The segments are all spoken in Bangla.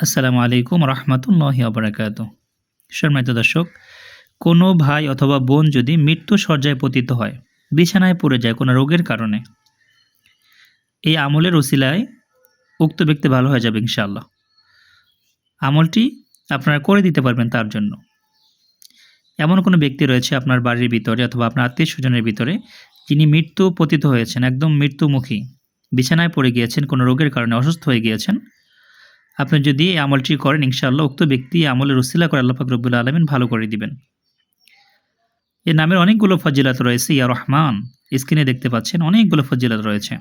আসসালামু আলাইকুম রহমতুল্লাহি আবরাকাত সম্মানিত দর্শক, কোনো ভাই অথবা বোন যদি মৃত্যু সজ্জায় পতিত হয়, বিছানায় পড়ে যায় কোনো রোগের কারণে, এই আমলের ওসিলায় উক্ত ব্যক্তি ভালো হয়ে যাবে ইনশাআল্লাহ। আমলটি আপনারা করে দিতে পারবেন তার জন্য। এমন কোনো ব্যক্তি রয়েছে আপনার বাড়ির ভিতরে অথবা আপনার আত্মীয় স্বজনের ভিতরে, যিনি মৃত্যু পতিত হয়েছেন, একদম মৃত্যুমুখী, বিছানায় পড়ে গিয়েছেন, কোনো রোগের কারণে অসুস্থ হয়ে গিয়েছেন আপনি যদি এই আমলটি করেন, ইনশাআল্লাহ উক্ত ব্যক্তি আমলের উসিলা করে আল্লাহ ফাকরবুল আলমিন ভালো করে দিবেন। এ নামের অনেকগুলো ফজিলাত রয়েছে, ইয়া রহমান। স্ক্রিনে দেখতে পাচ্ছেন, অনেকগুলো ফজিলাত রয়েছে।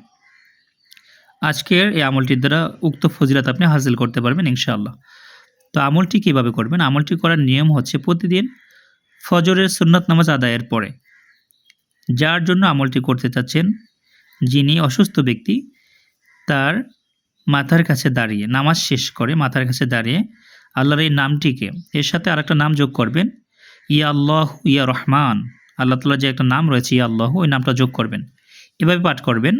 আজকের এই আমলটির দ্বারা উক্ত ফজিলাত আপনি হাসিল করতে পারবেন, ইনশাআল্লাহ। তো আমলটি কীভাবে করবেন? আমলটি করার নিয়ম হচ্ছে প্রতিদিন ফজরের সুন্নত নামাজ আদায়ের পরে যার জন্য আমলটি করতে চাচ্ছেন যিনি অসুস্থ ব্যক্তি, তার মাথার কাছে দাঁড়িয়ে, নামাজ শেষ করে মাথার কাছে দাঁড়িয়ে আল্লাহর এই নামটিকে, এর সাথে আরেকটা নাম যোগ করবেন, ইয়া আল্লাহ, ইয়া রহমান। আল্লাহ তালার যে একটা নাম রয়েছে, ইয়া আল্লাহ, ওই নামটা যোগ করবেন। এভাবে পাঠ করবেন,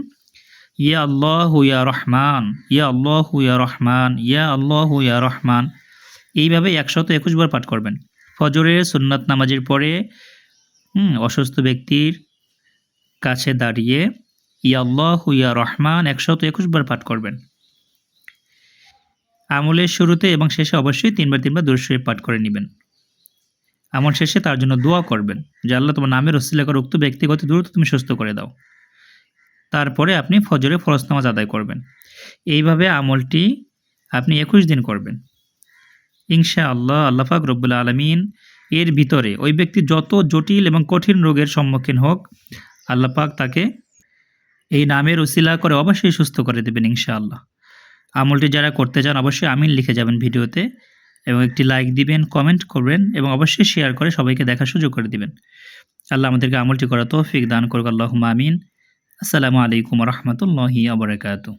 ইয়া আল্লাহ, ইয়া রহমান, ইয়া আল্লাহ, ইয়া রহমান, ইয়া আল্লাহ, ইয়া রহমান। এইভাবে একশত একুশবার পাঠ করবেন। ফজরের সুন্নাত নামাজের পরে অসুস্থ ব্যক্তির কাছে দাঁড়িয়ে, ইয়া আল্লাহ, ইয়া রহমান, একশত একুশবার পাঠ করবেন। আমলের শুরুতে এবং শেষে অবশ্যই তিনবার তিনবার দুরুশরীফ পাঠ করে নেবেন। আমল শেষে তার জন্য দোয়া করবেন যে, আল্লাহ তোমার নামের অস্তিলা করে উক্ত ব্যক্তিগত দ্রুত তুমি সুস্থ করে দাও। তারপরে আপনি ফজরে ফরজ আদায় করবেন। এইভাবে আমলটি আপনি একুশ দিন করবেন। ইনশা আল্লাহ আল্লাহাক রব্বুল্লা আলমিন এর ভিতরে ওই ব্যক্তি যত জটিল এবং কঠিন রোগের সম্মুখীন হোক আল্লাপাক তাকে এই নামের উসিলা করে অবশ্যই সুস্থ করে দেবেন ইনশাআল্লাহ। আমলটি যারা করতে চান অবশ্যই আমিন লিখে যাবেন ভিডিওতে এবং একটি লাইক দিবেন কমেন্ট করবেন এবং অবশ্যই শেয়ার করে সবাইকে দেখার সুযোগ করে দিবেন। আল্লাহ আমাদেরকে আমলটি করা তৌফিক দান করুক আল্লাহ আমিন। আসসালামু আলাইকুম রহমতুল্লাহি আবরাকাতু